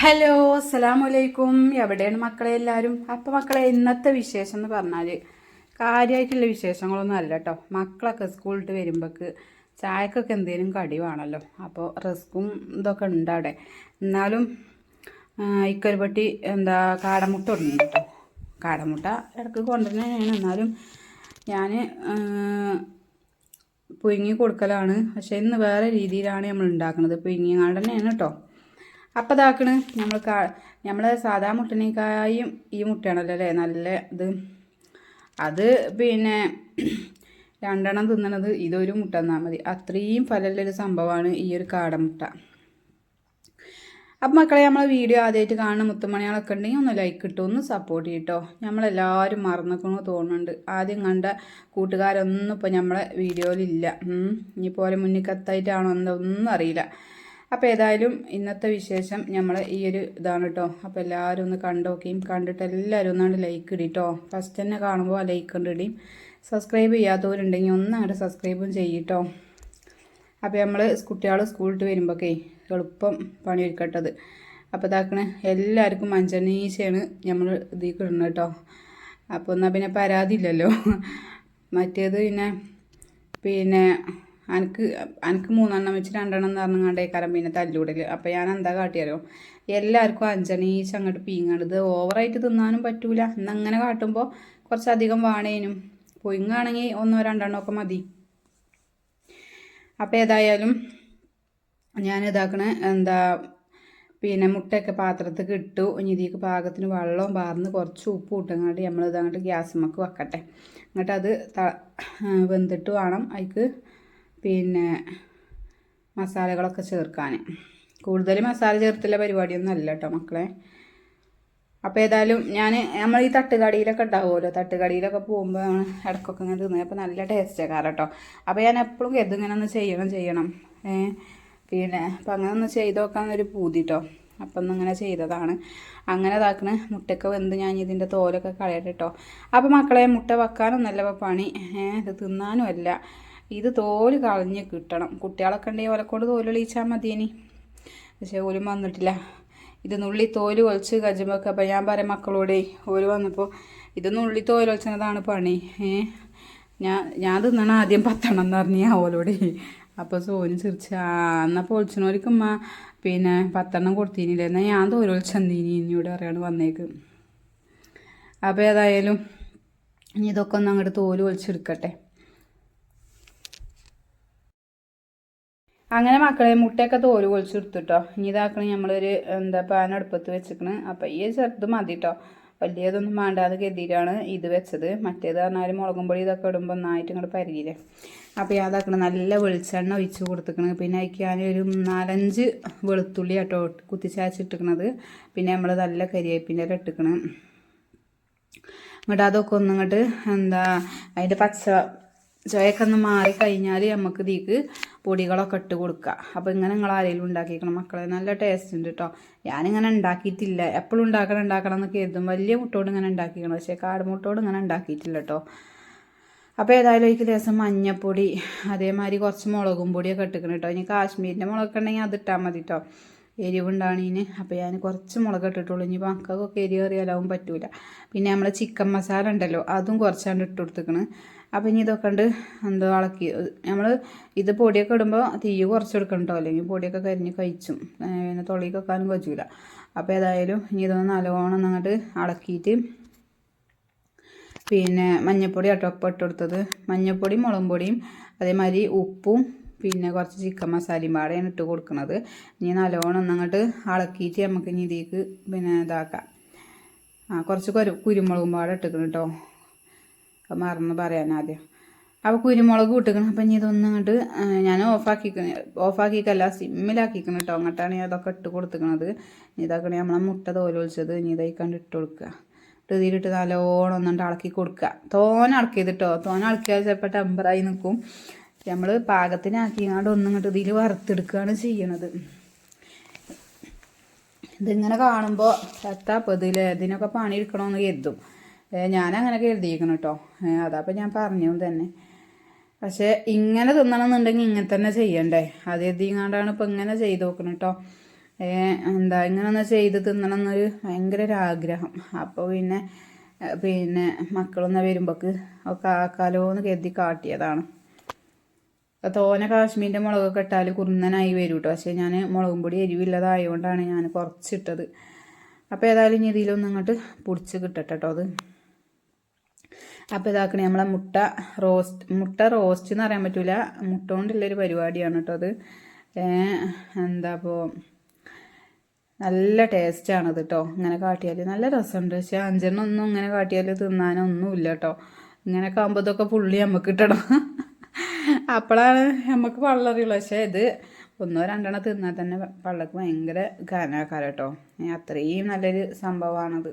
Hello അസ്സലാമു വലൈക്കും എവിടെയാണ് മക്കളെ എല്ലാവരും? അപ്പം മക്കളെ ഇന്നത്തെ വിശേഷം എന്ന് പറഞ്ഞാൽ കാര്യമായിട്ടുള്ള വിശേഷങ്ങളൊന്നും അല്ല കേട്ടോ മക്കളൊക്കെ സ്കൂളിട്ട് വരുമ്പോൾക്ക് ചായക്കൊക്കെ എന്തെങ്കിലും കടി വേണമല്ലോ അപ്പോൾ റിസ്ക്കും ഇതൊക്കെ ഉണ്ട് അവിടെ. എന്നാലും ഇക്കൊരുപട്ടി എന്താ കാടമുട്ട ഉണ്ട് കേട്ടോ കാടമുട്ട ഇടയ്ക്ക് കൊണ്ടുവരുന്നതാണ് എന്നാലും ഞാൻ പുഴുങ്ങി കൊടുക്കലാണ്. പക്ഷേ ഇന്ന് വേറെ രീതിയിലാണ് നമ്മൾ ഉണ്ടാക്കുന്നത്. പുഴുങ്ങിയാണ്ട് തന്നെയാണ് കേട്ടോ അപ്പം ഇതാക്കണ് നമ്മൾ കാ നമ്മൾ സാധാ മുട്ടനേക്കായും ഈ മുട്ടയാണല്ലോ അല്ലേ നല്ല ഇത്. അത് പിന്നെ രണ്ടെണ്ണം തിന്നണത് ഇതൊരു മുട്ട തന്നാൽ മതി. അത്രയും ഫലമുള്ളൊരു സംഭവമാണ് ഈ ഒരു കാടമുട്ട അപ്പം മക്കളെ നമ്മളെ വീഡിയോ ആദ്യമായിട്ട് കാണുന്ന മുത്തുമണികളൊക്കെ ഉണ്ടെങ്കിൽ ഒന്ന് ലൈക്ക് ഇട്ടോ ഒന്ന് സപ്പോർട്ട് ചെയ്യട്ടോ നമ്മളെല്ലാവരും മറന്നിക്കണമെന്ന് തോന്നുന്നുണ്ട്. ആദ്യം കണ്ട കൂട്ടുകാരൊന്നും ഇപ്പോൾ നമ്മളെ വീഡിയോയിലില്ല ഇനിയിപ്പോൾ പോലെ മുന്നിൽ കത്തായിട്ടാണോ ഒന്നും അറിയില്ല. അപ്പോൾ ഏതായാലും ഇന്നത്തെ വിശേഷം നമ്മൾ ഈ ഒരു ഇതാണ് കേട്ടോ അപ്പോൾ എല്ലാവരും ഒന്ന് കണ്ടോക്കിയും കണ്ടിട്ട് എല്ലാവരും ഒന്നാണ്ട് ലൈക്ക് ഇടി ഇടിട്ടോ ഫസ്റ്റ് തന്നെ കാണുമ്പോൾ ആ ലൈക്ക് കണ്ടിടിയും സബ്സ്ക്രൈബ് ചെയ്യാത്തവരുണ്ടെങ്കിൽ ഒന്ന് അങ്ങോട്ട് സബ്സ്ക്രൈബും ചെയ്യട്ടോ അപ്പോൾ നമ്മൾ കുട്ടികൾ സ്കൂളിട്ട് വരുമ്പോഴൊക്കെ എളുപ്പം പണി ഒരുക്കട്ടത് അപ്പോൾ ഇതാക്കണ എല്ലാവർക്കും മഞ്ചനീശയാണ് നമ്മൾ ഇതിൽ കിടുന്നത് കേട്ടോ അപ്പോൾ എന്നാൽ പിന്നെ പരാതി ഇല്ലല്ലോ മറ്റേത് പിന്നെ പിന്നെ എനിക്ക് എനിക്ക് മൂന്നെണ്ണം വെച്ച് രണ്ടെണ്ണം എന്ന് പറഞ്ഞാണ്ടേക്കാരം പിന്നെ തല്ലൂടൽ അപ്പോൾ ഞാൻ എന്താ കാട്ടിയാലോ എല്ലാവർക്കും അഞ്ചണീച്ച് അങ്ങോട്ട് പീങ്ങാണ്ട്. ഇത് ഓവറായിട്ട് തിന്നാനും പറ്റൂല. എന്നങ്ങനെ കാട്ടുമ്പോൾ കുറച്ചധികം വാണേനും. പൊയിങ്ങാണെങ്കിൽ ഒന്നോ രണ്ടെണ്ണോ ഒക്കെ മതി. അപ്പോൾ ഏതായാലും ഞാൻ ഇതാക്കണ എന്താ പിന്നെ മുട്ടയൊക്കെ പാത്രത്തിൽ ഇട്ടു ഇനി ഇതിലേക്ക് പാകത്തിന് വെള്ളവും പാർന്ന് കുറച്ച് ഉപ്പ് ഇട്ടങ്ങാണ്ട് നമ്മൾ ഇതങ്ങോട്ട് ഗ്യാസുമ്മക്ക് വെക്കട്ടെ. എന്നിട്ട് അത് വെന്തിട്ട് വേണം. അതിക്ക് പിന്നെ മസാലകളൊക്കെ ചേർക്കാൻ കൂടുതൽ മസാല ചേർത്തുള്ള പരിപാടിയൊന്നും അല്ല കേട്ടോ മക്കളെ. അപ്പോൾ ഏതായാലും ഞാൻ നമ്മൾ ഈ തട്ടുകടിയിലൊക്കെ ഉണ്ടാവുമല്ലോ. തട്ടുകടിയിലൊക്കെ പോകുമ്പോൾ ഇടയ്ക്കൊക്കെ ഇങ്ങനെ തിന്നത് അപ്പോൾ നല്ല ടേസ്റ്റ് കാരണം കേട്ടോ അപ്പോൾ ഞാൻ എപ്പോഴും ഇതിങ്ങനെ ഒന്ന് ചെയ്യണം ചെയ്യണം. പിന്നെ അപ്പം അങ്ങനെ ഒന്ന് ചെയ്ത് നോക്കാമെന്നൊരു പൂതി കേട്ടോ അപ്പം ഒന്നിങ്ങനെ ചെയ്തതാണ്. അങ്ങനെ ഇതാക്കണ. മുട്ടയൊക്കെ വെന്ത് ഞാൻ ഇതിന്റെ തോലൊക്കെ കളയട്ടെ കേട്ടോ അപ്പോൾ മക്കളെ മുട്ട വെക്കാനൊന്നല്ല പണി. ഇത് തിന്നാനും അല്ല. ഇത് തോൽ കളഞ്ഞ് കിട്ടണം. കുട്ടികളൊക്കെ ഉണ്ടെങ്കിൽ ഓലക്കൊണ്ട് തോൽ മതി മതിയേനി. പക്ഷേ ഓലും വന്നിട്ടില്ല. ഇത് നുള്ളി തോൽ ഒളിച്ച് കജുമ്പൊക്കെ അപ്പം ഞാൻ പറയാം മക്കളോടെ ഓൽ വന്നപ്പോൾ ഇത് നുള്ളി തോൽ ഒളിച്ചതാണ് പണി. ഏ? ഞാൻ ഞാൻ തിന്നണം ആദ്യം പത്തണം എന്ന് പറഞ്ഞ് ഞാൻ ഓലോടെ. അപ്പോൾ സോന് ചിരിച്ച എന്നപ്പോൾ ഒളിച്ചനോലിക്കുമ്മ പിന്നെ പത്തെണ്ണം കൊടുത്തീനില്ല? എന്നാൽ ഞാൻ തോൽ ഒളിച്ചെന്നീനി ഇനിയോട് അറിയാണ് വന്നേക്ക്. അപ്പോൾ ഏതായാലും ഇനി ഇതൊക്കെ ഒന്ന് അങ്ങോട്ട് തോൽ ഒളിച്ചെടുക്കട്ടെ അങ്ങനെ മക്കളെ മുട്ടയൊക്കെ തോൽ പൊളിച്ചെടുത്തിട്ടോ ഇനി ഇതാക്കണ നമ്മളൊരു എന്താ പാൻ അടുപ്പത്ത് വെച്ചിക്കണ്. അപ്പം ഈ ചെറുത് മതി കേട്ടോ വലിയതൊന്നും വേണ്ടാതെ കരുതിയിട്ടാണ് ഇത് വെച്ചത്. മറ്റേത് പറഞ്ഞാൽ മുളകും പൊടി ഇതൊക്കെ ഇടുമ്പോൾ ഒന്നായിട്ട് ഇങ്ങോട്ട് പരിയില്ലേ അപ്പോൾ അതാക്കണം നല്ല വെളിച്ചെണ്ണ ഒഴിച്ച് കൊടുത്തിക്കണ്. പിന്നെ അതിക്ക് ഞാനൊരു നാലഞ്ച് വെളുത്തുള്ളി കേട്ടോ കുത്തിച്ചാച്ചിട്ടിക്കണത്. പിന്നെ നമ്മൾ നല്ല കരിവേപ്പിന്റെ ഇട്ടിക്കണം. എന്നിട്ട് അതൊക്കെ ഒന്നിങ്ങോട്ട് എന്താ അതിന്റെ പച്ച ചോയൊക്കെ ഒന്ന് മാറി കഴിഞ്ഞാൽ നമുക്ക് ഇതിക്ക് പൊടികളൊക്കെ ഇട്ട് കൊടുക്കുക അപ്പോൾ ഇങ്ങനെ നിങ്ങൾ ആരെങ്കിലും ഉണ്ടാക്കിക്കണം മക്കളെ നല്ല ടേസ്റ്റ് ഉണ്ട് കേട്ടോ ഞാനിങ്ങനെ ഉണ്ടാക്കിയിട്ടില്ല. എപ്പോഴും ഉണ്ടാക്കണം ഉണ്ടാക്കണം എന്നൊക്കെ കരുതും. വലിയ മുട്ടോട് ഇങ്ങനെ ഉണ്ടാക്കിക്കണം പക്ഷേ കാടുമുട്ടോട് ഇങ്ങനെ ഉണ്ടാക്കിയിട്ടില്ല കേട്ടോ അപ്പോൾ ഏതായാലും എനിക്ക് ദിവസം മഞ്ഞപ്പൊടി അതേമാതിരി കുറച്ച് മുളകും പൊടിയൊക്കെ ഇട്ടിക്കണം കേട്ടോ ഇനി കാശ്മീരിന്റെ മുളകൊക്കെ ഉണ്ടെങ്കിൽ അത് ഇട്ടാൽ മതി കേട്ടോ എരിവുണ്ടാണീന് അപ്പോൾ ഞാൻ കുറച്ച് മുളക് ഇട്ടിട്ടുള്ളൂ. ഇനി മക്കൾക്കൊക്കെ എരിവ് അറിയാലാവും പറ്റൂല. പിന്നെ നമ്മൾ ചിക്കൻ മസാല ഉണ്ടല്ലോ അതും കുറച്ചാണ്ട് ഇട്ട് കൊടുത്തിക്കണ്. അപ്പോൾ ഇനി ഇതൊക്കെ ഉണ്ട് എന്തോ ഇളക്കി നമ്മൾ ഇത് പൊടിയൊക്കെ ഇടുമ്പോൾ തീ കുറച്ച് എടുക്കണം അല്ലെങ്കിൽ പൊടിയൊക്കെ കരിഞ്ഞ് കഴിച്ചും. പിന്നെ തൊള്ളിക്ക് വെക്കാനും പറ്റൂല. അപ്പോൾ ഏതായാലും ഇനി ഇതൊന്ന് നല്ലോണം അങ്ങോട്ട് ഇളക്കിയിട്ട് പിന്നെ മഞ്ഞൾപ്പൊടി കേട്ടോ ഒപ്പം ഇട്ട് കൊടുത്തത്. മഞ്ഞൾപ്പൊടിയും മുളകും പൊടിയും അതേമാതിരി ഉപ്പും പിന്നെ കുറച്ച് ചിക്കൻ മസാലയും പാടെയാണ് ഇട്ട് കൊടുക്കുന്നത് ഇനി നല്ലോണം ഒന്നങ്ങോട്ട് ഇളക്കിയിട്ട് നമുക്ക് ഇനി ഇതിലേക്ക് പിന്നെ ഇതാക്കാം. ആ കുറച്ച് കുരു കുരുമുളകും പാടെ ഇട്ടിക്കണം കേട്ടോ മറന്ന് പറയാൻ ആദ്യം. അപ്പോൾ കുരുമുളക് ഇട്ടിക്കണം അപ്പം ഇനി ഇതൊന്നും അങ്ങോട്ട് ഞാൻ ഓഫാക്കിക്കണ. ഓഫാക്കിക്കല്ല സിമ്മിലാക്കിക്കണം കേട്ടോ അങ്ങോട്ടാണ് അതൊക്കെ ഇട്ട് കൊടുത്തിക്കണത്. ഇതാക്കണേ നമ്മളെ മുട്ട തോലൊളിച്ചത് ഇനി ഇതായിക്കാണ്ട് ഇട്ട് കൊടുക്കുക ഇട്ട് നല്ലോണം ഒന്നുകൊണ്ട് ഇളക്കി കൊടുക്കുക തോന ഇളക്കിയത് കേട്ടോ തോന ഇളക്കിയാൽ ചിലപ്പോൾ ടെമ്പറായി നിൽക്കും നമ്മൾ പാകത്തിനാക്കിങ്ങാണ്ട് ഒന്നും ഇങ്ങോട്ട് ഇതിൽ വറുത്തെടുക്കുകയാണ് ചെയ്യണത്. ഇതിങ്ങനെ കാണുമ്പോൾ എത്താപ്പോൾ പൊതുവിൽ ഇതിനൊക്കെ പണി എടുക്കണമെന്ന് കരുതും. ഞാനങ്ങനെ കരുതിയിരിക്കണം കേട്ടോ അതപ്പോൾ ഞാൻ പറഞ്ഞു തന്നെ. പക്ഷേ ഇങ്ങനെ തിന്നണമെന്നുണ്ടെങ്കിൽ ഇങ്ങനെ തന്നെ ചെയ്യണ്ടേ? അത് എത്തിങ്ങാണ്ടാണ് ഇപ്പം ഇങ്ങനെ ചെയ്ത് നോക്കണം കേട്ടോ എന്താ ഇങ്ങനെ ചെയ്ത് തിന്നണം എന്നൊരു ഭയങ്കര ഒരു ആഗ്രഹം അപ്പോൾ പിന്നെ പിന്നെ മക്കളൊന്ന് വരുമ്പോൾക്ക് ഒക്കെ ആക്കാലോ എന്ന് കരുതി കാട്ടിയതാണ്. തോനെ കാശ്മീരിന്റെ മുളകൊക്കെ ഇട്ടാൽ കുറുന്നനായി വരും കേട്ടോ പക്ഷേ ഞാൻ മുളകും പൊടി എരിവില്ലാതായതുകൊണ്ടാണ് ഞാൻ കുറച്ചിട്ടത്. അപ്പോൾ ഏതായാലും ഇനി ഇതിലൊന്നും ഇങ്ങോട്ട് പൊടിച്ച് കിട്ടട്ടെ കേട്ടോ അത്. അപ്പോൾ ഇതാക്കണേ നമ്മളെ മുട്ട റോസ്റ്റ് മുട്ട റോസ്റ്റ് എന്ന് പറയാൻ പറ്റില്ല മുട്ട കൊണ്ടുള്ളൊരു പരിപാടിയാണ് കേട്ടോ അത്. എന്താ അപ്പോൾ നല്ല ടേസ്റ്റാണത് കേട്ടോ ഇങ്ങനെ കാട്ടിയാൽ നല്ല രസമുണ്ട്. പക്ഷേ അഞ്ചെണ്ണൊന്നും ഇങ്ങനെ കാട്ടിയാൽ തിന്നാനൊന്നുമില്ല കേട്ടോ ഇങ്ങനെയൊക്കെ ആകുമ്പോൾ ഇതൊക്കെ പുള്ളി നമുക്ക് കിട്ടണം അപ്പോഴാണ് നമുക്ക് പള്ളറിയുള്ളൂ പക്ഷേ ഇത് ഒന്നോ രണ്ടെണ്ണം തിന്നാൽ തന്നെ പള്ളക്ക് ഭയങ്കര ഘനാക്കാരം കേട്ടോ അത്രയും നല്ലൊരു സംഭവമാണത്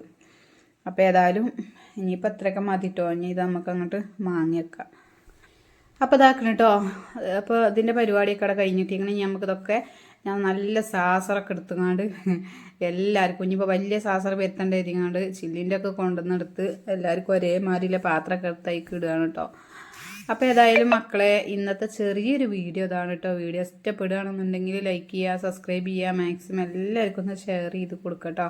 അപ്പോൾ ഏതായാലും ഇനിയിപ്പോൾ അത്രയൊക്കെ മതി കേട്ടോ ഇനി ഇത് നമുക്ക് അങ്ങോട്ട് മാങ്ങി വെക്കാം. അപ്പോൾ ഇതാക്കണം കേട്ടോ അപ്പോൾ ഇതിന്റെ പരിപാടിയൊക്കെ അവിടെ കഴിഞ്ഞിട്ടിങ്ങനെ നമുക്കിതൊക്കെ ഞാൻ നല്ല സാസറൊക്കെ എടുത്തുകൊണ്ട് എല്ലാവർക്കും ഇനിയിപ്പോൾ വലിയ സാസർ വരുത്തേണ്ട എഴുതിങ്ങാണ്ട് ചില്ലിന്റെ ഒക്കെ കൊണ്ടുവന്നെടുത്ത് എല്ലാവർക്കും ഒരേമാതിരിയിലെ പാത്രമൊക്കെ എടുത്ത് അതിക്ക് ഇടുകയാണ് കേട്ടോ അപ്പോൾ ഏതായാലും മക്കളെ ഇന്നത്തെ ചെറിയൊരു വീഡിയോ ഇതാണ് കേട്ടോ വീഡിയോ ഇഷ്ടപ്പെടുകയാണെന്നുണ്ടെങ്കിൽ ലൈക്ക് ചെയ്യുക സബ്സ്ക്രൈബ് ചെയ്യുക മാക്സിമം എല്ലാവർക്കും ഒന്ന് ഷെയർ ചെയ്ത് കൊടുക്കുക കേട്ടോ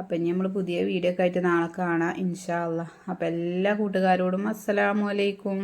അപ്പം ഇനി നമ്മൾ പുതിയ വീഡിയോ ഒക്കെ ആയിട്ട് നാളെ കാണാം ഇൻഷാ അള്ളാ. അപ്പോൾ എല്ലാ കൂട്ടുകാരോടും അസ്സലാമു അലൈക്കും.